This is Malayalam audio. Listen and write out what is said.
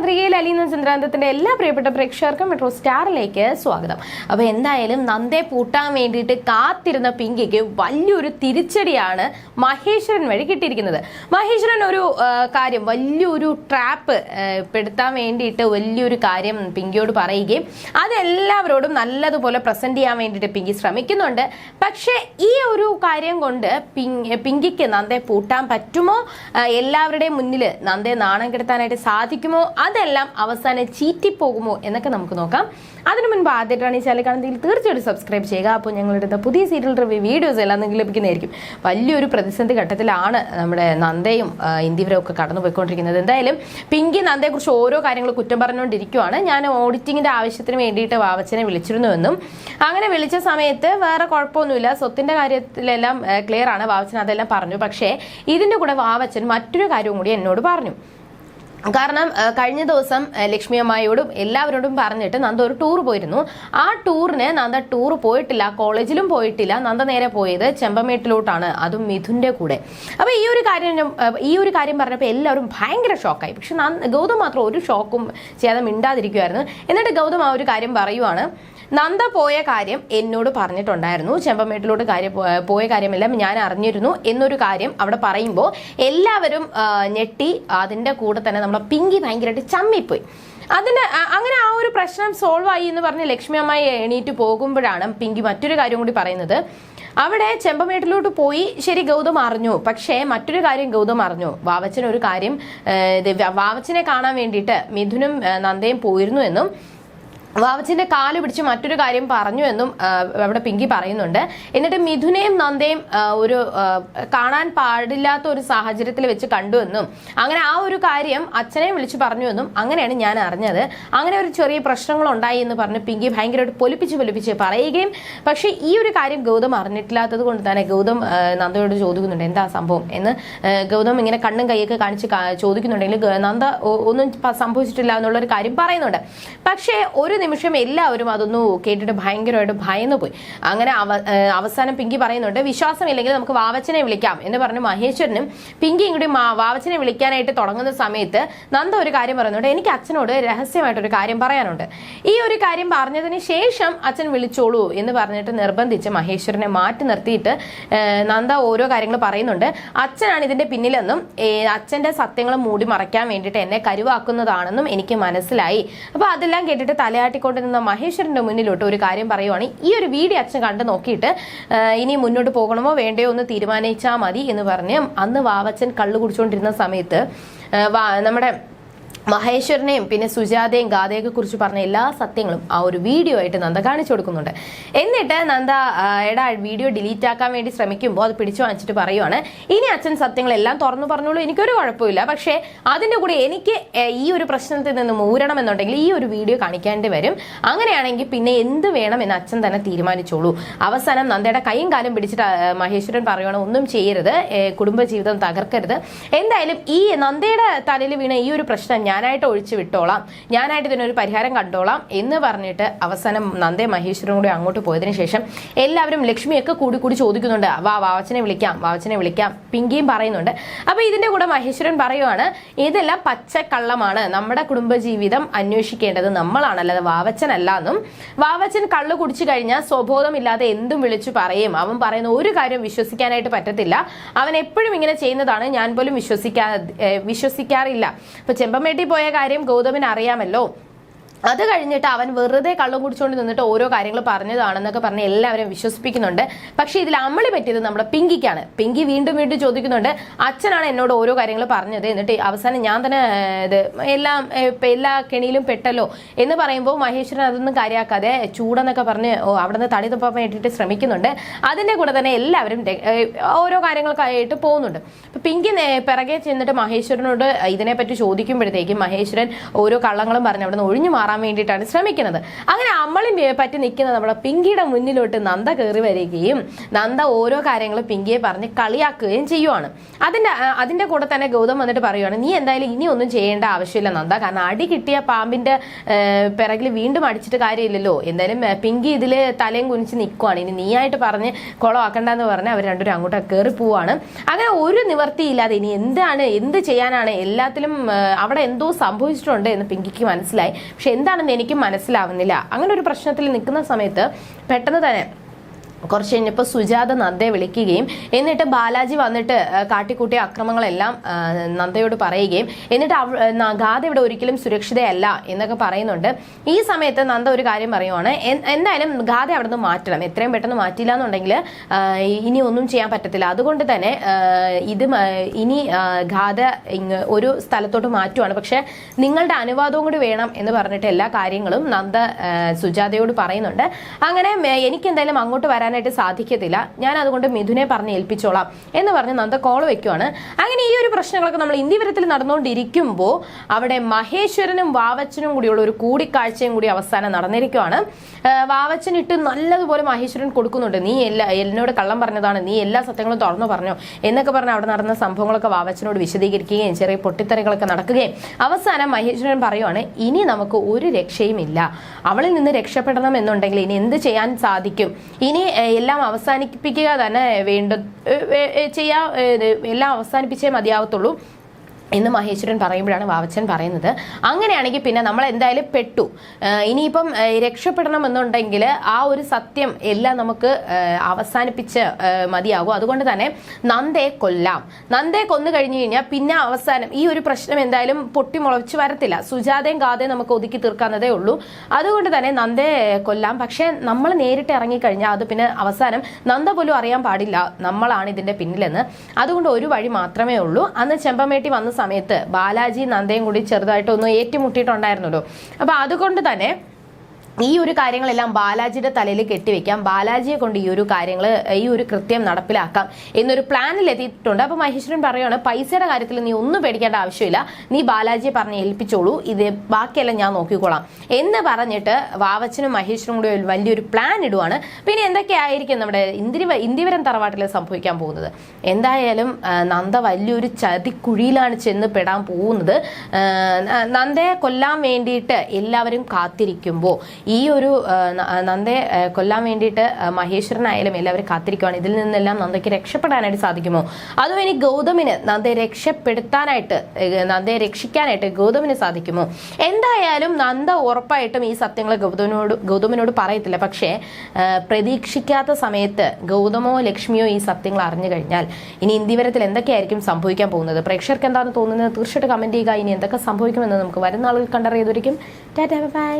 ചന്ദ്രികയിൽ അലീന ചന്ദ്രാന്തത്തിന്റെ എല്ലാ പ്രിയപ്പെട്ട പ്രേക്ഷകർക്കും മെട്രോ സ്റ്റാറിലേക്ക് സ്വാഗതം. അപ്പൊ എന്തായാലും നന്ദെ പൂട്ടാൻ വേണ്ടിയിട്ട് കാത്തിരുന്ന പിങ്കിക്ക് വലിയൊരു തിരിച്ചടിയാണ് മഹേശ്വരൻ വഴി കിട്ടിയിരിക്കുന്നത്. മഹേശ്വരൻ ഒരു കാര്യം വലിയൊരു ട്രാപ്പ് പെടുത്താൻ വേണ്ടിയിട്ട് വലിയൊരു കാര്യം പിങ്കിയോട് പറയുകയും അതെല്ലാവരോടും നല്ലതുപോലെ പ്രസന്റ് ചെയ്യാൻ വേണ്ടിയിട്ട് പിങ്കി ശ്രമിക്കുന്നുണ്ട്. പക്ഷേ ഈ ഒരു കാര്യം കൊണ്ട് പിങ്കിക്ക് നന്ദെ പൂട്ടാൻ പറ്റുമോ? എല്ലാവരുടെയും മുന്നിൽ നന്ദേ നാണം കെടുത്താനായിട്ട് സാധിക്കുമോ? അതെല്ലാം അവസാനം ചീറ്റിപ്പോകുമോ എന്നൊക്കെ നമുക്ക് നോക്കാം. അതിനു മുൻപ് ആദ്യമായിട്ടാണ് ഈ ചാനൽ കാണുന്നതെങ്കിൽ തീർച്ചയായിട്ടും സബ്സ്ക്രൈബ് ചെയ്യുക. അപ്പോൾ ഞങ്ങളുടെ പുതിയ സീരിയൽ റിവ്യൂ വീഡിയോസ് എല്ലാം നിങ്ങൾക്ക് ലഭിക്കുന്നതായിരിക്കും. വലിയൊരു പ്രതിസന്ധി ഘട്ടത്തിലാണ് നമ്മുടെ നന്ദയും ഇന്ത്യവരും ഒക്കെ കടന്നുപോയിക്കൊണ്ടിരിക്കുന്നത്. എന്തായാലും പിങ്കി നന്ദയെക്കുറിച്ച് ഓരോ കാര്യങ്ങളും കുറ്റം പറഞ്ഞുകൊണ്ടിരിക്കുവാണ്. ഞാൻ ഓഡിറ്റിങ്ങിന്റെ ആവശ്യത്തിന് വേണ്ടിയിട്ട് വാവച്ചനെ വിളിച്ചിരുന്നുവെന്നും അങ്ങനെ വിളിച്ച സമയത്ത് വേറെ കുഴപ്പമൊന്നുമില്ല. സ്വത്തിന്റെ കാര്യത്തിലെല്ലാം ക്ലിയർ ആണ്. വാവച്ചൻ അതെല്ലാം പറഞ്ഞു. പക്ഷേ ഇതിന്റെ കൂടെ വാവച്ചൻ മറ്റൊരു കാര്യവും കൂടി എന്നോട് പറഞ്ഞു. കാരണം കഴിഞ്ഞ ദിവസം ലക്ഷ്മി അമ്മായിയോടും എല്ലാവരോടും പറഞ്ഞിട്ട് നന്ദ ഒരു ടൂർ പോയിരുന്നു. ആ ടൂറിന് നന്ദ ടൂർ പോയിട്ടില്ല കോളേജിലും പോയിട്ടില്ല. നന്ദ നേരെ പോയത് ചെമ്പമേട്ടിലോട്ടാണ് അതും മിഥുന്റെ കൂടെ. അപ്പൊ ഈ ഒരു കാര്യം ഈ ഒരു കാര്യം പറഞ്ഞപ്പോൾ എല്ലാവരും ഭയങ്കര ഷോക്കായി. പക്ഷെ ഗൗതം മാത്രം ഒരു ഷോക്കും ചെയ്യാതെ മിണ്ടാതിരിക്കുമായിരുന്നു എന്നിട്ട് ഗൗതം ആ ഒരു കാര്യം പറയുവാണ് നന്ദ പോയ കാര്യം എന്നോട് പറഞ്ഞിട്ടുണ്ടായിരുന്നു. ചെമ്പമേട്ടിലോട്ട് കാര്യം പോയ കാര്യമെല്ലാം ഞാൻ അറിഞ്ഞിരുന്നു. എന്നൊരു കാര്യം അവിടെ പറയുമ്പോൾ എല്ലാവരും ഞെട്ടി അതിന്റെ കൂടെ തന്നെ നമ്മളെ പിങ്കി ഭയങ്കരമായിട്ട് ചമ്മിപ്പോയി. അതിന് അങ്ങനെ ആ ഒരു പ്രശ്നം സോൾവ് ആയി എന്ന് പറഞ്ഞ് ലക്ഷ്മി അമ്മായി എണീറ്റ് പോകുമ്പോഴാണ് പിങ്കി മറ്റൊരു കാര്യം കൂടി പറയുന്നത്. അവിടെ ചെമ്പമേട്ടിലോട്ട് പോയി ശരി ഗൗതം അറിഞ്ഞു. പക്ഷേ മറ്റൊരു കാര്യം ഗൗതം അറിഞ്ഞു. വാവച്ചൻ ഒരു കാര്യം വാവച്ചനെ കാണാൻ വേണ്ടിയിട്ട് മിഥുനും നന്ദയും പോയിരുന്നു എന്നും വാവച്ചിന്റെ കാൽ പിടിച്ച് മറ്റൊരു കാര്യം പറഞ്ഞു എന്നും അവിടെ പിങ്കി പറയുന്നുണ്ട്. എന്നിട്ട് മിഥുനെയും നന്ദയും ഒരു കാണാൻ പാടില്ലാത്ത ഒരു സാഹചര്യത്തിൽ വെച്ച് കണ്ടു എന്നും അങ്ങനെ ആ ഒരു കാര്യം അച്ഛനെ വിളിച്ചു പറഞ്ഞു എന്നും അങ്ങനെയാണ് ഞാൻ അറിഞ്ഞത്. അങ്ങനെ ഒരു ചെറിയ പ്രശ്നങ്ങൾ ഉണ്ടായി എന്ന് പറഞ്ഞ് പിങ്കി ഭയങ്കരമായിട്ട് പൊലിപ്പിച്ച് പൊലിപ്പിച്ച് പറയുകയും പക്ഷേ ഈ ഒരു കാര്യം ഗൗതം അറിഞ്ഞിട്ടില്ലാത്തത് കൊണ്ട് തന്നെ ഗൗതം നന്ദയോട് ചോദിക്കുന്നുണ്ട് എന്താ സംഭവം? എന്ന് ഗൗതം ഇങ്ങനെ കണ്ണും കൈയൊക്കെ കാണിച്ച് ചോദിക്കുന്നുണ്ടെങ്കിൽ നന്ദ ഒന്നും സംഭവിച്ചിട്ടില്ല എന്നുള്ളൊരു കാര്യം പറയുന്നുണ്ട്. പക്ഷേ ഒരു നിമിഷം എല്ലാവരും അതൊന്ന് കേട്ടിട്ട് ഭയങ്കരമായിട്ട് ഭയന്നു പോയി. അങ്ങനെ അവസാനം പിങ്കി പറയുന്നുണ്ട് വിശ്വാസമില്ലെങ്കിൽ നമുക്ക് വാവച്ചനെ വിളിക്കാം. എന്ന് പറഞ്ഞ് മഹേശ്വരനും പിങ്കിയും കൂടി വാവച്ചനെ വിളിക്കാനായിട്ട് തുടങ്ങുന്ന സമയത്ത് നന്ദ ഒരു കാര്യം പറയുന്നുണ്ട്. എനിക്ക് അച്ഛനോട് രഹസ്യമായിട്ട് ഒരു കാര്യം പറയാനുണ്ട്. ഈ ഒരു കാര്യം പറഞ്ഞതിന് ശേഷം അച്ഛൻ വിളിച്ചോളൂ എന്ന് പറഞ്ഞിട്ട് നിർബന്ധിച്ച് മഹേശ്വരനെ മാറ്റി നിർത്തിയിട്ട് നന്ദ ഓരോ കാര്യങ്ങൾ പറയുന്നുണ്ട്. അച്ഛനാണ് ഇതിന്റെ പിന്നിലെന്നും അച്ഛന്റെ സത്യങ്ങൾ മൂടി മറയ്ക്കാൻ വേണ്ടിയിട്ട് എന്നെ കരുവാക്കുന്നതാണെന്നും എനിക്ക് മനസ്സിലായി. അപ്പൊ അതെല്ലാം കേട്ടിട്ട് തലയാട്ടിക്കൊണ്ട് നിന്ന മഹേശ്വരന്റെ മുന്നിലോട്ട് ഒരു കാര്യം പറയുവാണ്. ഈ ഒരു വീഡിയോ അച്ഛൻ കണ്ടു നോക്കിയിട്ട് ഇനി മുന്നോട്ട് പോകണമോ വേണ്ടയോ ഒന്ന് തീരുമാനിച്ചാൽ മതി എന്ന് പറഞ്ഞ് അന്ന് വാവച്ചൻ കള്ളു കുടിച്ചുകൊണ്ടിരുന്ന സമയത്ത് നമ്മുടെ മഹേശ്വരനെയും പിന്നെ സുജാതയും ഗാഥയൊക്കെ കുറിച്ച് പറഞ്ഞ എല്ലാ സത്യങ്ങളും ആ ഒരു വീഡിയോ ആയിട്ട് നന്ദ കാണിച്ചു കൊടുക്കുന്നുണ്ട്. എന്നിട്ട് നന്ദ എടാ വീഡിയോ ഡിലീറ്റ് ആക്കാൻ വേണ്ടി ശ്രമിക്കുമ്പോൾ അത് പിടിച്ചു വാങ്ങിച്ചിട്ട് പറയുവാണ് ഇനി അച്ഛൻ സത്യങ്ങളെല്ലാം തുറന്നു പറഞ്ഞോളൂ എനിക്കൊരു കുഴപ്പമില്ല. പക്ഷേ അതിന്റെ കൂടെ എനിക്ക് ഈ ഒരു പ്രശ്നത്തിൽ നിന്ന് മൂരണം എന്നുണ്ടെങ്കിൽ ഈ ഒരു വീഡിയോ കാണിക്കേണ്ടി വരും. അങ്ങനെയാണെങ്കിൽ പിന്നെ എന്ത് വേണം എന്ന് അച്ഛൻ തന്നെ തീരുമാനിച്ചോളൂ. അവസാനം നന്ദയുടെ കൈയും കാലും പിടിച്ചിട്ട് മഹേശ്വരൻ പറയുവാണ് ഒന്നും ചെയ്യരുത് കുടുംബജീവിതം തകർക്കരുത്. എന്തായാലും ഈ നന്ദയുടെ തലയിൽ വീണ ഈ ഒരു പ്രശ്നം ഞാനായിട്ട് ഒഴിച്ചു വിട്ടോളാം. ഞാനായിട്ട് ഇതിനൊരു പരിഹാരം കണ്ടോളാം എന്ന് പറഞ്ഞിട്ട് അവസാനം നന്ദേ മഹേശ്വരും കൂടി അങ്ങോട്ട് പോയതിനു ശേഷം എല്ലാവരും ലക്ഷ്മിയൊക്കെ കൂടി കൂടി ചോദിക്കുന്നുണ്ട്. വാ വാവച്ചനെ വിളിക്കാം വാവച്ചനെ വിളിക്കാം പിങ്കിയും പറയുന്നുണ്ട്. അപ്പൊ ഇതിന്റെ കൂടെ മഹേശ്വരൻ പറയുവാണ് ഇതെല്ലാം പച്ചക്കള്ളമാണ്. നമ്മുടെ കുടുംബജീവിതം അന്വേഷിക്കേണ്ടത് നമ്മളാണ് അല്ലാതെ വാവച്ചനല്ല എന്നും വാവച്ചൻ കള്ളു കുടിച്ചു കഴിഞ്ഞാൽ സ്വബോധമില്ലാതെ എന്തും വിളിച്ചു പറയും. അവൻ പറയുന്ന ഒരു കാര്യം വിശ്വസിക്കാനായിട്ട് പറ്റത്തില്ല. അവൻ എപ്പോഴും ഇങ്ങനെ ചെയ്യുന്നതാണ് ഞാൻ പോലും വിശ്വസിക്കാ വിശ്വസിക്കാറില്ല. ഇപ്പൊ ചെമ്പമേട്ടി പോയ കാര്യം ഗൗതമിന് അറിയാമല്ലോ അത് കഴിഞ്ഞിട്ട് അവൻ വെറുതെ കള്ളം കുടിച്ചുകൊണ്ട് നിന്നിട്ട് ഓരോ കാര്യങ്ങൾ പറഞ്ഞതാണെന്നൊക്കെ പറഞ്ഞ് എല്ലാവരും വിശ്വസിപ്പിക്കുന്നുണ്ട്. പക്ഷേ ഇതിൽ അമ്മളി പറ്റിയത് നമ്മുടെ പിങ്കിക്കാണ്. പിങ്കി വീണ്ടും വീണ്ടും ചോദിക്കുന്നുണ്ട് അച്ഛനാണ് എന്നോട് ഓരോ കാര്യങ്ങൾ പറഞ്ഞത്. എന്നിട്ട് അവസാനം ഞാൻ തന്നെ ഇത് എല്ലാം എല്ലാ കെണിയിലും പെട്ടല്ലോ എന്ന് പറയുമ്പോൾ മഹേശ്വരൻ അതൊന്നും കാര്യമാക്കാതെ ചൂടെന്നൊക്കെ പറഞ്ഞ് ഓ അവിടുന്ന് തടി തുപ്പാൻ വേണ്ടിയിട്ട് ശ്രമിക്കുന്നുണ്ട്. അതിന്റെ കൂടെ തന്നെ എല്ലാവരും ഓരോ കാര്യങ്ങളൊക്കെ ആയിട്ട് പോകുന്നുണ്ട്. അപ്പം പിങ്കി പിറകെ ചെന്നിട്ട് മഹേശ്വരനോട് ഇതിനെപ്പറ്റി ചോദിക്കുമ്പോഴത്തേക്കും മഹേശ്വരൻ ഓരോ കള്ളങ്ങളും പറഞ്ഞ് അവിടുന്ന് ഒഴിഞ്ഞു മാറാൻ വേണ്ടിയിട്ടാണ് ശ്രമിക്കുന്നത്. അങ്ങനെ അമ്മളും പറ്റി നിൽക്കുന്ന നമ്മുടെ പിങ്കിയുടെ മുന്നിലോട്ട് നന്ദ കയറി വരികയും നന്ദ ഓരോ കാര്യങ്ങളും പിങ്കിയെ പറഞ്ഞ് കളിയാക്കുകയും ചെയ്യുവാണ്. അതിന്റെ അതിന്റെ കൂടെ തന്നെ ഗൗതം വന്നിട്ട് പറയുവാണ് നീ എന്തായാലും ഇനി ഒന്നും ചെയ്യേണ്ട ആവശ്യമില്ല നന്ദ. കാരണം അടി കിട്ടിയ പാമ്പിന്റെ പിറകിൽ വീണ്ടും അടിച്ചിട്ട് കാര്യമില്ലല്ലോ. എന്തായാലും പിങ്കി ഇതിൽ തലയും കുനിച്ച് നിൽക്കുവാണ്. ഇനി നീയായിട്ട് പറഞ്ഞ് കുളമാക്കണ്ടെന്ന് പറഞ്ഞ് അവർ രണ്ടുപേരും അങ്ങോട്ട് കയറി പോവാണ്. അങ്ങനെ ഒരു നിവർത്തിയില്ലാതെ ഇനി എന്താണ് എന്ത് ചെയ്യാനാണ് എല്ലാത്തിലും അവിടെ എന്തോ സംഭവിച്ചിട്ടുണ്ട് എന്ന് പിങ്കിക്ക് മനസ്സിലായി. പക്ഷെ എന്താണെന്ന് എനിക്കും മനസ്സിലാവുന്നില്ല. അങ്ങനെ ഒരു പ്രശ്നത്തിൽ നിൽക്കുന്ന സമയത്ത് പെട്ടെന്ന് തന്നെ കുറച്ച് കഴിഞ്ഞപ്പോൾ സുജാത നന്ദയെ വിളിക്കുകയും എന്നിട്ട് ബാലാജി വന്നിട്ട് കാട്ടിക്കൂട്ടിയ അക്രമങ്ങളെല്ലാം നന്ദയോട് പറയുകയും എന്നിട്ട് ഗാഥ ഇവിടെ ഒരിക്കലും സുരക്ഷിതയല്ല എന്നൊക്കെ പറയുന്നുണ്ട്. ഈ സമയത്ത് നന്ദ ഒരു കാര്യം പറയുവാണ് എന്തായാലും ഗാഥ അവിടെ നിന്ന് മാറ്റണം. എത്രയും പെട്ടെന്ന് മാറ്റില്ല എന്നുണ്ടെങ്കിൽ ഇനി ഒന്നും ചെയ്യാൻ പറ്റത്തില്ല. അതുകൊണ്ട് തന്നെ ഇത് ഇനി ഗാഥ ഒരു സ്ഥലത്തോട്ട് മാറ്റുവാണ്. പക്ഷെ നിങ്ങളുടെ അനുവാദവും കൂടി വേണം എന്ന് പറഞ്ഞിട്ട് എല്ലാ കാര്യങ്ങളും നന്ദ സുജാതയോട് പറയുന്നുണ്ട്. അങ്ങനെ എനിക്ക് എന്തായാലും അങ്ങോട്ട് വരാനായിട്ട് സാധിക്കത്തില്ല. ഞാൻ അതുകൊണ്ട് മിഥുനെ പറഞ്ഞ് ഏൽപ്പിച്ചോളാം എന്ന് പറഞ്ഞ് നന്ദ കോൾ വെക്കുവാണ്. അങ്ങനെ ഈ ഒരു പ്രശ്നങ്ങളൊക്കെ നമ്മൾ ഇന്ത്യവരത്തിൽ നടന്നുകൊണ്ടിരിക്കുമ്പോൾ അവിടെ മഹേശ്വരനും വാവച്ചനും കൂടിയുള്ള ഒരു കൂടിക്കാഴ്ചയും കൂടി അവസാനം നടന്നിരിക്കുവാണ്. വാവച്ചൻ ഇട്ട് നല്ലതുപോലെ മഹേശ്വരൻ കൊടുക്കുന്നുണ്ട്. നീ എല്ലാ എന്നോട് കള്ളം പറഞ്ഞതാണ്. നീ എല്ലാ സത്യങ്ങളും തുറന്നു പറഞ്ഞോ എന്നൊക്കെ പറഞ്ഞ് അവിടെ നടന്ന സംഭവങ്ങളൊക്കെ വാവച്ചനോട് വിശദീകരിക്കുകയും ചെറിയ പൊട്ടിത്തെറികളൊക്കെ നടക്കുകയും അവസാനം മഹേശ്വരൻ പറയുവാണ് ഇനി നമുക്ക് ഒരു രക്ഷയും ഇല്ല അവളിൽ നിന്ന് രക്ഷപ്പെടണം എന്നുണ്ടെങ്കിൽ ഇനി എന്ത് ചെയ്യാൻ സാധിക്കും? ഇനി എല്ലാം അവസാനിപ്പിക്കുക തന്നെ വേണ്ട ചെയ്യാ എല്ലാം അവസാനിപ്പിച്ചേ മതിയാവത്തുള്ളൂ. എന്ന് മഹേശ്വരൻ പറയുമ്പോഴാണ് വാവച്ചൻ പറയുന്നത്. അങ്ങനെയാണെങ്കിൽ പിന്നെ നമ്മൾ എന്തായാലും പെട്ടു ഇനിയിപ്പം രക്ഷപ്പെടണം എന്നുണ്ടെങ്കിൽ ആ ഒരു സത്യം എല്ലാം നമുക്ക് അവസാനിപ്പിച്ച് മതിയാകും. അതുകൊണ്ട് തന്നെ നന്ദയെ കൊല്ലാം. നന്ദയെ കൊന്നു കഴിഞ്ഞു കഴിഞ്ഞാൽ പിന്നെ അവസാനം ഈ ഒരു പ്രശ്നം എന്തായാലും പൊട്ടിമുളച്ച് വരത്തില്ല. സുജാതയും ഗാഥയും നമുക്ക് ഒതുക്കി തീർക്കാവുന്നതേ ഉള്ളൂ. അതുകൊണ്ട് തന്നെ നന്ദയെ കൊല്ലാം. പക്ഷേ നമ്മൾ നേരിട്ട് ഇറങ്ങിക്കഴിഞ്ഞാൽ അത് പിന്നെ അവസാനം നന്ദ പോലും അറിയാൻ പാടില്ല. നമ്മളാണ് ഇതിന്റെ പിന്നിലെന്ന്. അതുകൊണ്ട് ഒരു വഴി മാത്രമേ ഉള്ളൂ. അന്ന് ചെമ്പമേട്ടി വന്ന സമയത്ത് ബാലാജി നന്ദയും കൂടി ചെറുതായിട്ടൊന്ന് ഏറ്റുമുട്ടിയിട്ടുണ്ടായിരുന്നല്ലോ. അപ്പൊ അതുകൊണ്ട് തന്നെ ഈ ഒരു കാര്യങ്ങളെല്ലാം ബാലാജിയുടെ തലയിൽ കെട്ടിവെക്കാം. ബാലാജിയെ കൊണ്ട് ഈ ഒരു കാര്യങ്ങൾ ഈ ഒരു കൃത്യം നടപ്പിലാക്കാം എന്നൊരു പ്ലാനിൽ എത്തിയിട്ടുണ്ട്. അപ്പൊ മഹേശ്വരൻ പറയുകയാണ് പൈസയുടെ കാര്യത്തിൽ നീ ഒന്നും പേടിക്കേണ്ട ആവശ്യമില്ല. നീ ബാലാജിയെ പറഞ്ഞ് ഏൽപ്പിച്ചോളൂ. ഇത് ബാക്കിയെല്ലാം ഞാൻ നോക്കിക്കോളാം. എന്ന് പറഞ്ഞിട്ട് വാവച്ചനും മഹേശ്വരും കൂടി വലിയൊരു പ്ലാൻ ഇടുവാണ്. പിന്നെ എന്തൊക്കെയായിരിക്കും നമ്മുടെ ഇന്ദിരി ഇന്ദിവരം തറവാട്ടിൽ സംഭവിക്കാൻ പോകുന്നത്? എന്തായാലും നന്ദ വലിയൊരു ചതിക്കുഴിയിലാണ് ചെന്ന് പെടാൻ പോകുന്നത്. നന്ദയെ കൊല്ലാൻ വേണ്ടിയിട്ട് എല്ലാവരും കാത്തിരിക്കുമ്പോൾ ഈ ഒരു നന്ദെ നന്ദയെ കൊല്ലാൻ വേണ്ടിയിട്ട് മഹേശ്വരനായാലും എല്ലാവരും കാത്തിരിക്കുവാണ്. ഇതിൽ നിന്നെല്ലാം നന്ദയ്ക്ക് രക്ഷപ്പെടാനായിട്ട് സാധിക്കുമോ? അതും ഇനി ഗൗതമിന് നന്ദയെ രക്ഷപ്പെടുത്താനായിട്ട് നന്ദയെ രക്ഷിക്കാനായിട്ട് ഗൗതമിന് സാധിക്കുമോ? എന്തായാലും നന്ദ ഉറപ്പായിട്ടും ഈ സത്യങ്ങൾ ഗൗതമിനോട് ഗൗതമിനോട് പറയത്തില്ല. പക്ഷേ പ്രതീക്ഷിക്കാത്ത സമയത്ത് ഗൗതമോ ലക്ഷ്മിയോ ഈ സത്യങ്ങൾ അറിഞ്ഞു കഴിഞ്ഞാൽ ഇനി ഇന്ത്യവരത്തിൽ എന്തൊക്കെയായിരിക്കും സംഭവിക്കാൻ പോകുന്നത്? പ്രേക്ഷകർക്ക് എന്താണ് തോന്നുന്നത് തീർച്ചയായിട്ടും കമന്റ് ചെയ്യുക. ഇനി എന്തൊക്കെ സംഭവിക്കുമെന്ന് നമുക്ക് വരുന്ന ആളുകൾ കണ്ടറിയതൊരിക്കും ടാറ്റാ ബൈ.